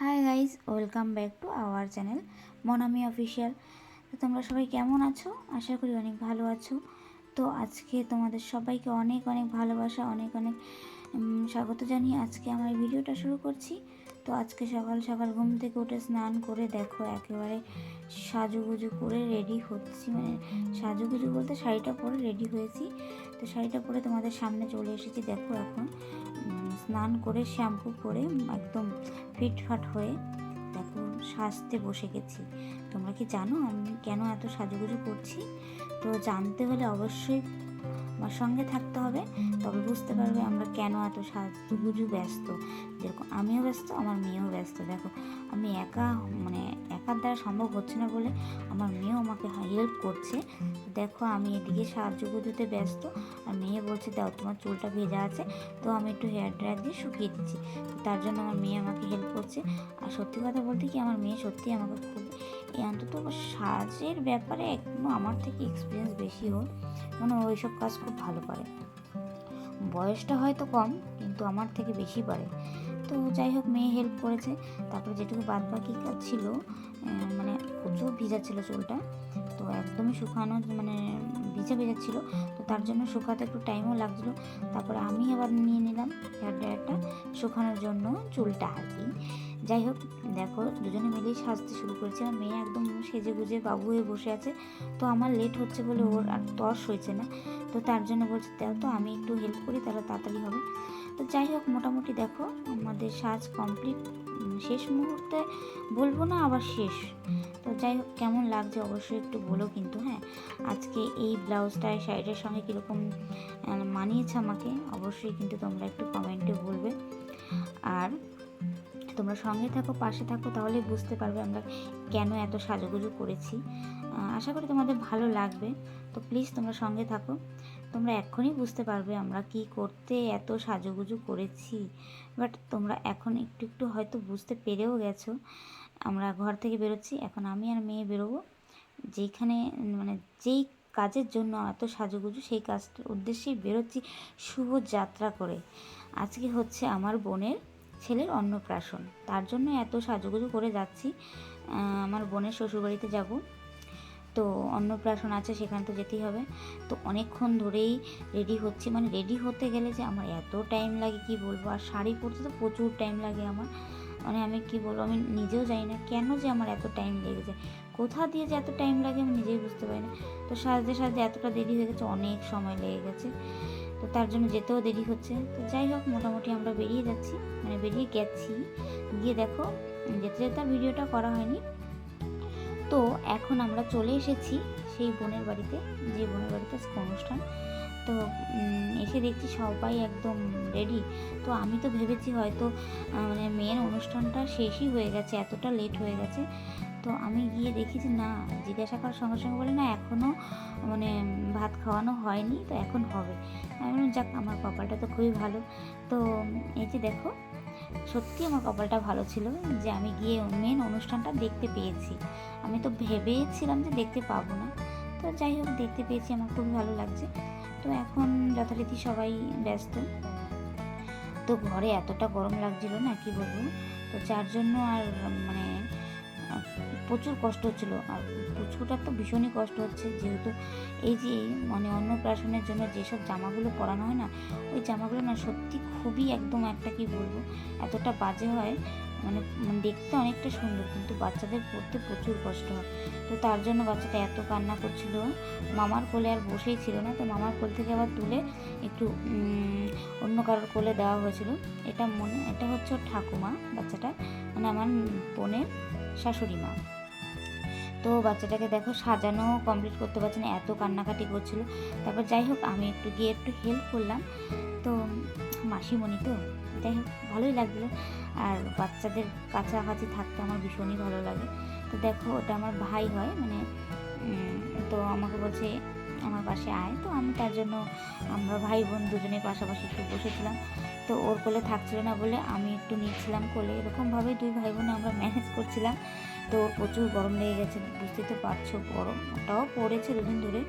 Hi guys welcome back to our channel Monami official তো তোমরা সবাই কেমন আছো? আশা করি অনেক ভালো আছো। তো আজকে তোমাদের সবাইকে অনেক অনেক ভালোবাসা, অনেক অনেক স্বাগত জানিয়ে আজকে আমার ভিডিওটা শুরু করছি। তো আজকে সকাল সকাল ঘুম থেকে উঠে স্নান করে দেখো, একেবারে সাজুগুজু করে রেডি হচ্ছি। মানে সাজুগুজু বলতে শাড়িটা পরে রেডি হয়েছি। তো শাড়িটা পরে তোমাদের সামনে চলে এসেছি, দেখো এখন। স্নান করে শ্যাম্পু করে একদম ফিটফাট হয়ে দেখো সাজতে বসে গেছি। তোমরা কি জানো আমি কেন এত সাজুগুজু করছি? তো জানতে হলে অবশ্যই আমার সঙ্গে থাকতে হবে। তবে বুঝতে পারবে আমরা কেন এত সাজুগুজু ব্যস্ত। যেরকম আমিও ব্যস্ত, আমার মেয়েও ব্যস্ত। দেখো, আমি একা মানে একার দ্বারা সম্ভব হচ্ছে না বলে আমার মেয়েও আমাকে হেল্প করছে। দেখো, আমি এদিকে সাজুগুজুতে ব্যস্ত। আর মেয়ে বলছে, দাও, তোমার চুলটা ভেজা আছে, তো আমি একটু হেয়ার ড্রায়ার দিয়ে শুকিয়ে দিচ্ছি। তার জন্য আমার মেয়ে আমাকে হেল্প করছে। আর সত্যি কথা বলতে কি, আমার মেয়ে সত্যি আমাকে খুব, এই অন্তত সাজের ব্যাপারে একদম আমার থেকে এক্সপিরিয়েন্স বেশি ওর মানে ওইসব কাজ খুব ভালো পারে। বয়সটা হয়তো কম, কিন্তু আমার থেকে বেশি পারে। তো যাই হোক, মেয়ে হেল্প করেছে। তারপরে যেটুকু বাদ বাকি কাজ ছিল মানে প্রচুর ভিজা ছিল চুলটা। তো একদমই শুকানো মানে ভিজা ভিজা ছিল। তো তার জন্য শুকাতে একটু টাইমও লাগছিল। তারপরে আমি আবার নিয়ে নিলাম হেয়ার ড্রায়ারটা, শুকানোর জন্য চুলটা আর কি। যাই হোক, দেখো, দুজনে মিলেই সাজতে শুরু করেছে আর মেয়ে একদম সেজে গুজে বাবু হয়ে বসে আছে। তো আমার লেট হচ্ছে বলে ওর আর তর্স হয়েছে না। তো তার জন্য বলছে, দাও তো, আমি একটু হেল্প করি, তাহলে তাড়াতাড়ি হবে। তো যাই হোক, মোটামুটি দেখো, আমাদের সাজ কমপ্লিট শেষ মুহূর্তে বলব না, আবার শেষ। তো যাই হোক, কেমন লাগছে অবশ্যই একটু বলো কিন্তু হ্যাঁ? আজকে এই ব্লাউজটা এই শাড়িটার সঙ্গে কীরকম মানিয়েছে আমাকে, অবশ্যই কিন্তু তোমরা একটু কমেন্টে বলবে। আর তোমরা সঙ্গে থাকো পাশে থাকো তাহলে বুঝতে পারবে আমরা কেন এত সাজুগুজু করেছি। আশা করি তোমাদের ভালো লাগবে। তো প্লিজ তোমরা সঙ্গে থাকো। তোমরা এখনই বুঝতে পারবে আমরা কি করতে এত সাজুগুজু করেছি। বাট তোমরা এখন একটু একটু হয়তো বুঝতে পেরেও গেছো। আমরা ঘর থেকে বেরোচ্ছি এখন আমি আর মেয়ে বেরোবো। যেইখানে উম, মানে যেই কাজের জন্য এত সাজুগুজু সেই কাজটার উদ্দেশ্যেই বেরোচ্ছি শুভ যাত্রা করে। আজকে হচ্ছে আমার বোনের ছেলের অন্নপ্রাশন। তার জন্য এত সাজুগুজু করে যাচ্ছি। আমার বোনের শ্বশুরবাড়িতে যাব। তো অন্নপ্রাশন আছে, সেখানে তো যেতেই হবে। তো অনেকক্ষণ ধরেই রেডি হচ্ছে। মানে রেডি হতে গেলে যে আমার এত টাইম লাগে, কি বলব? আর শাড়ি পরতে তো প্রচুর টাইম লাগে আমার। মানে আমি কি বলব? আমি নিজেও জানি না কেন যে আমার এত টাইম লেগে যায়। কোথা দিয়ে যে এত টাইম লাগে আমি নিজেই বুঝতে পারি না। তো সাজতে সাজতে এতটা দেরি হয়ে গেছে, অনেক সময় লেগে গেছে। তো তার জন্য যেতেও দেরি হচ্ছে। তো যাই হোক, মোটামুটি আমরা বেরিয়ে যাচ্ছি। মানে বেরিয়ে গেছি। গিয়ে দেখো, যেতে যেতে আর ভিডিওটা করা হয়নি। তো এখন আমরা চলে এসেছি সেই বোনের বাড়িতে, যে বোনের বাড়িতে অনুষ্ঠান। তো এসে দেখছি সবাই একদম রেডি তো আমি তো ভেবেছি হয়তো মানে মেয়ের অনুষ্ঠানটা শেষই হয়ে গেছে, এতটা লেট হয়ে গেছে। তো আমি গিয়ে দেখি যে না জিজ্ঞাসা করার সঙ্গে সঙ্গে বলে না এখনও মানে ভাত খাওয়ানো হয়নি তো এখন হবে। আমি বললাম, যাক আমার কপালটা তো খুবই ভালো। তো এই যে দেখো সত্যি আমার কপালটা ভালো ছিল যে আমি গিয়ে মেন অনুষ্ঠানটা দেখতে পেয়েছি। আমি তো ভেবেছিলাম যে দেখতে পাবো না। তো যাই হোক দেখতে পেয়েছি আমার খুবই ভালো লাগছে। তো এখন যথারীতি সবাই ব্যস্ত। তো ঘরে এতটা গরম লাগছিল না কি বলব? তো যার জন্য আর মানে প্রচুর কষ্ট হচ্ছিল। আর পুচকুটার তো ভীষণই কষ্ট হচ্ছে যেহেতু এই যে মানে অন্নপ্রাশনের জন্য যেসব জামাগুলো পরানো হয় না, ওই জামাগুলো না সত্যি খুবই একদম একটা কি বলব, এতটা বাজে হয় মানে দেখতে অনেকটা সুন্দর কিন্তু বাচ্চাদের পরতে প্রচুর কষ্ট হয়। তো তার জন্য বাচ্চাটা এত কান্না করছিল। মামার কোলে আর বসেই ছিল না, তো মামার কোল থেকে আবার তুলে একটু অন্য কারোর কোলে দেওয়া হয়েছিল। এটা মনে, এটা হচ্ছে ঠাকুমা বাচ্চাটা মানে আমার বোনের শাশুড়ি মা। তো বাচ্চাটাকে দেখো সাজানো কমপ্লিট করতে পারছে না, এত কান্নাকাটি করছিল। তারপর যাই হোক, আমি একটু গিয়ে একটু হেল্প করলাম। তো মাসিমণি তো, যাই হোক, ভালোই লাগল। আর বাচ্চাদের কাছাকাছি থাকতে আমার ভীষণই ভালো লাগে। তো দেখো, ওটা আমার ভাই হয় মানে তো আমাকে বলছে, আমার পাশে আয়। তো আমি তার জন্য আমরা ভাই বোন দুজনের পাশাপাশি একটু বসেছিলাম। তো ওর কোলে থাকছিল না বলে আমি একটু নিচ্ছিলাম কোলে। এরকমভাবে দুই ভাই বোনে আমরা ম্যানেজ করছিলাম। তো ওর প্রচুর গরম লেগে গেছে, বুঝতে তো পারছ। গরম ওটাও পড়েছে দুদিন ধরে।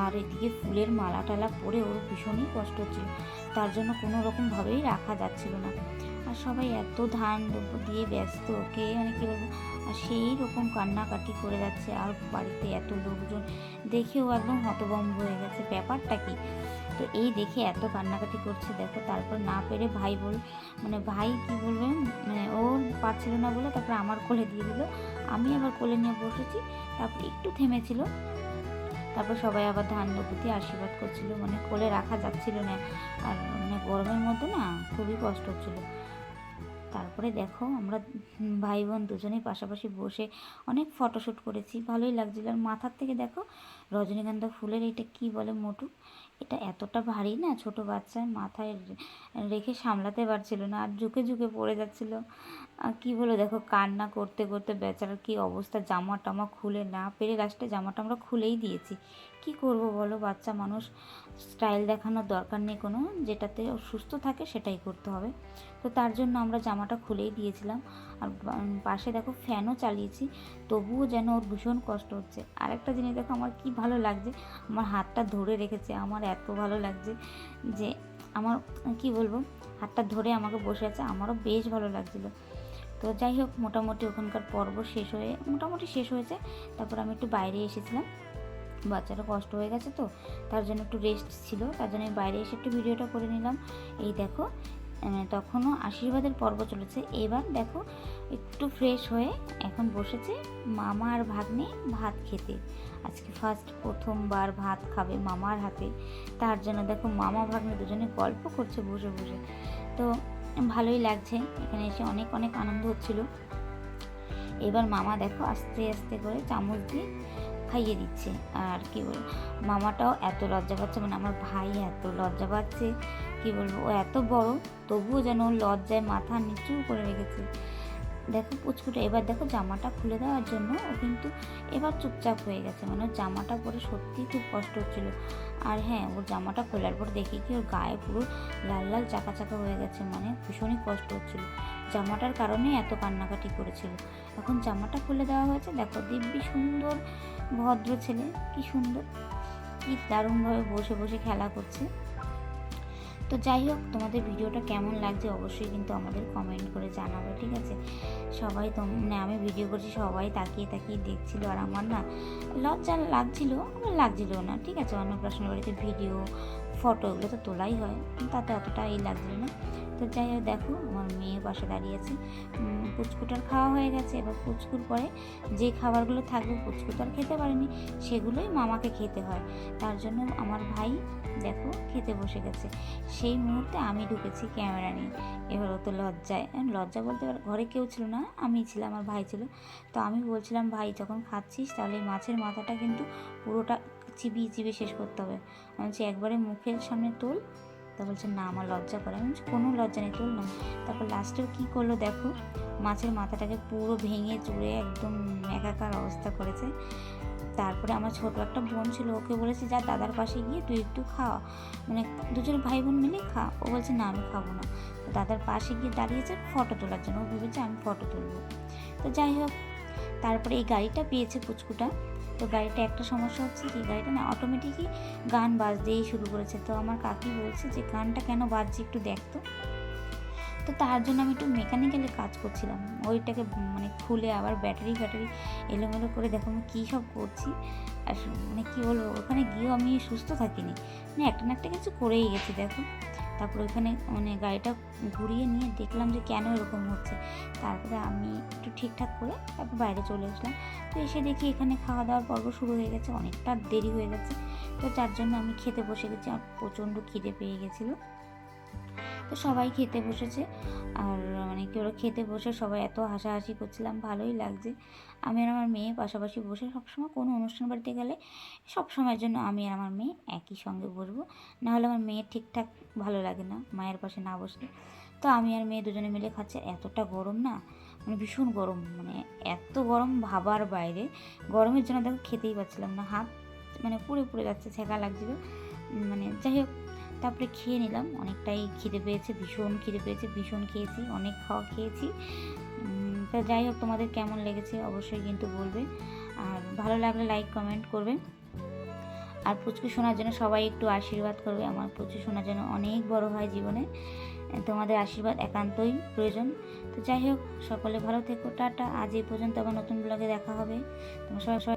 আর এদিকে ফুলের মালা টালা পরে ওর ভীষণই কষ্ট হচ্ছিল। তার জন্য কোনো রকমভাবেই রাখা যাচ্ছিল না। আর সবাই এত ধান দিয়ে ব্যস্ত, কে মানে কী বলব? আর সেই রকম কান্নাকাটি করে যাচ্ছে আর বাড়িতে এত লোকজন দেখেও একদম হতভম্ব হয়ে গেছে। ব্যাপারটা কি? তো এই দেখে এত কান্নাকাটি করছে, দেখো তারপর না পেরে ভাই বল মানে ভাই কি বলবে? মানে ও পারছিল না বলে তারপর আমার কোলে দিয়ে দিল। আমি আবার কোলে নিয়ে বসেছি, তারপর একটু থেমেছিল। তারপর সবাই আবার ধান দিয়ে আশীর্বাদ করছিল। মানে কোলে রাখা যাচ্ছিল না। আর মানে গরমের মধ্যে না খুবই কষ্ট হচ্ছিল। তারপরে দেখো আমরা ভাই বোন দুজনেই পাশাপাশি বসে অনেক ফটোশ্যুট করেছি। ভালোই লাগছিল। আর মাথার থেকে দেখো রজনীগন্ধা ফুলের এটা কি বলে মোটু? এটা এতটা ভারী না ছোট বাচ্চার মাথায় রেখে সামলাতে পারছিল না, আর ঝুঁকে ঝুঁকে পড়ে যাচ্ছিল। কী বলো দেখো কান্না করতে করতে বেচারার কী অবস্থা জামা টামা খুলে না পেরে লাস্টে জামাটা আমরা খুলেই দিয়েছি। কি করব বলো, বাচ্চা মানুষ স্টাইল দেখানোর দরকার নেই কোনো, যেটাতে সুস্থ থাকে সেটাই করতে হবে। তো তার জন্য আমরা জামাটা খুলেই দিয়েছিলাম। আর পাশে দেখো ফ্যানও চালিয়েছি, তবুও যেন ওর ভীষণ কষ্ট হচ্ছে। আরেকটা জিনিস দেখো, আমার কি ভালো লাগছে, আমার হাতটা ধরে রেখেছে, আমার এত ভালো লাগছে যে আমার, কি বলব, হাতটা ধরে আমাকে বসে আছে, আমারও বেশ ভালো লাগছিল। তো যাই হোক, মোটামুটি ওখানকার পর্ব শেষ হয়ে, মোটামুটি শেষ হয়েছে। তারপর আমি একটু বাইরে এসেছিলাম। বাচ্চারা কষ্ট হয়ে গেছে তো, তার জন্য একটু রেস্ট ছিল, তার জন্য আমি বাইরে এসে একটু ভিডিওটা করে নিলাম। এই দেখো তখনও আশীর্বাদের পর্ব চলেছে। এবার দেখো, একটু ফ্রেশ হয়ে এখন বসেছে মামা আর ভাগ্নে ভাত খেতে। আজকে ফার্স্ট প্রথমবার ভাত খাবে মামার হাতে। তার জন্য দেখো, মামা ভাগ্নে দুজনে গল্প করছে বসে বসে। তো ভালোই লাগছে, এখানে এসে অনেক অনেক আনন্দ হচ্ছিল। এবার মামা দেখো, আস্তে আস্তে করে চামচ দিয়ে খাইয়ে দিচ্ছে। আর কি বলব মামাটাও এত লজ্জা পাচ্ছে মানে আমার ভাই এত লজ্জা পাচ্ছে। কি বলব, ও এত বড়, তবুও যেন লজ্জায় মাথা নিচু করে রেখেছে। দেখো পুচকুটা, এবার দেখো জামাটা খুলে দেওয়ার জন্য ও কিন্তু এবার চুপচাপ হয়ে গেছে। মানে ওর জামাটা পরে সত্যিই খুব কষ্ট হচ্ছিল। আর হ্যাঁ ওর জামাটা খোলার পর দেখি কি ওর গায়ে পুরো লাল লাল চাকা চাকা হয়ে গেছে। মানে ভীষণই কষ্ট হচ্ছিল। জামাটার কারণে এত কান্নাকাটি করেছিল। এখন জামাটা খুলে দেওয়া হয়েছে। দেখো দিব্যি সুন্দর ভদ্র ছেলে, কি সুন্দর, কি দারুণভাবে বসে বসে খেলা করছে। তো যাই হোক, তোমাদের ভিডিওটা কেমন লাগছে অবশ্যই কিন্তু আমাদের কমেন্ট করে জানাবে, ঠিক আছে? সবাই তো মানে আমি ভিডিও করছি, সবাই তাকিয়ে তাকিয়ে দেখছিল আর আমার না লজ্জা লাগছিল, আমার লাগছিল না, ঠিক আছে? অন্নপ্রাশনের বাড়িতে ভিডিও ফটো এগুলো তো তোলাই হয়, তাতে অতটা এই লাগছিল না। তো যাই হোক, দেখো আমার মেয়ে পাশে দাঁড়িয়েছে। পুচকুটার খাওয়া হয়ে গেছে। এবার পুচকুর পরে যে খাবারগুলো থাকবে, পুচকু আর খেতে পারেনি, সেগুলোই মামাকে খেতে হয়। তার জন্য আমার ভাই দেখো খেতে বসে গেছে। সেই মুহূর্তে আমি ঢুকেছি ক্যামেরা নিয়ে। এবার ও তো লজ্জায়। লজ্জা বলতে এবার ঘরে কেউ ছিল না, আমি ছিলাম, আমার ভাই ছিল। তো আমি বলছিলাম, ভাই, যখন খাচ্ছিস তাহলে মাছের মাথাটা কিন্তু পুরোটা চিবিয়ে চিবিয়ে শেষ করতে হবে। আমি একবারে মুখের সামনে তোল তা বলছে, না, আমার লজ্জা করে। আমি কোনো লজ্জা নেই তোল না তারপর লাস্টেও কী করল দেখো, মাছের মাথাটাকে পুরো ভেঙে চুড়ে একদম একাকার অবস্থা করেছে। তারপরে আমার ছোটো একটা বোন ছিল, ওকে বলেছে, যা দাদার পাশে গিয়ে তুই একটু খাওয়া মানে দুজন ভাই বোন মিলে খা। ও বলছে, না, আমি খাব না। তো দাদার পাশে গিয়ে দাঁড়িয়েছে ফটো তোলার জন্য। ও ভেবেছে, আমি ফটো তুলবো। তো যাই হোক, তারপরে এই গাড়িটা পেয়েছে পুচকুটা। তো গাড়িটা একটা সমস্যা হচ্ছে কি, গাড়িটা না অটোমেটিকই গান বাজতেই শুরু করেছে। তো আমার কাকি বলছে যে, গানটা কেন বাজছে একটু দেখতো তো। তার জন্য আমি একটু মেকানিক্যালি কাজ করছিলাম। ওইটাকে মানে খুলে আবার ব্যাটারি ব্যাটারি এলোমেলো করে দেখো আমি কী সব করছি। আর মানে কী বলব, ওখানে গিয়েও আমি সুস্থ থাকিনি। মানে একটা না একটা কিছু করেই গেছি, দেখো। তারপর ওইখানে মানে গাড়িটা ঘুরিয়ে নিয়ে দেখলাম যে কেন এরকম হচ্ছে। তারপরে আমি একটু ঠিকঠাক করে তারপর বাইরে চলে আসলাম। তো এসে দেখি এখানে খাওয়া দাওয়ার পর্ব শুরু হয়ে গেছে, অনেকটা দেরি হয়ে গেছে। তো যার জন্য আমি খেতে বসে গেছি প্রচণ্ড খিদে পেয়ে গেছিল। তো সবাই খেতে বসেছে। আর মানে কি ওরা খেতে বসে সবাই এত হাসাহাসি করছিলাম, ভালোই লাগছে। আমি আর আমার মেয়ে পাশাপাশি বসে সবসময় কোনো অনুষ্ঠান বাড়িতে গেলে সব সময়ের জন্য আমি আর আমার মেয়ে একই সঙ্গে বসবো। নাহলে আমার মেয়ে ঠিকঠাক ভালো লাগে না, মায়ের পাশে না বসলে। তো আমি আর মেয়ে দুজনে মিলে খাচ্ছে, এতটা গরম না? মানে ভীষণ গরম মানে এত গরম ভাবার বাইরে। গরমের জন্য দেখো খেতেই পাচ্ছিলাম না, হাত মানে পুড়ে পুড়ে যাচ্ছে, ছেঁকা লাগছিল। মানে যাই হোক তারপরে খেয়ে নিলাম। অনেকটাই খিদে পেয়েছে, ভীষণ খিদে পেয়েছে, ভীষণ খেয়েছি, অনেক খাওয়া খেয়েছি। তো যাই হোক, তোমাদের কেমন লেগেছে অবশ্যই কিন্তু বলবে। আর ভালো লাগলে লাইক কমেন্ট করবে। আর পুচকু শোনার জন্য সবাই একটু আশীর্বাদ করবে। আমার পুচকু শোনার জন্য অনেক বড় হয় জীবনে। তোমাদের আশীর্বাদ একান্তই প্রয়োজন। তো যাই হোক, সকলে ভালো থেকো, টাটা। আজ এই পর্যন্ত আবার নতুন ব্লগে দেখা হবে। তোমরা সবাই সবাই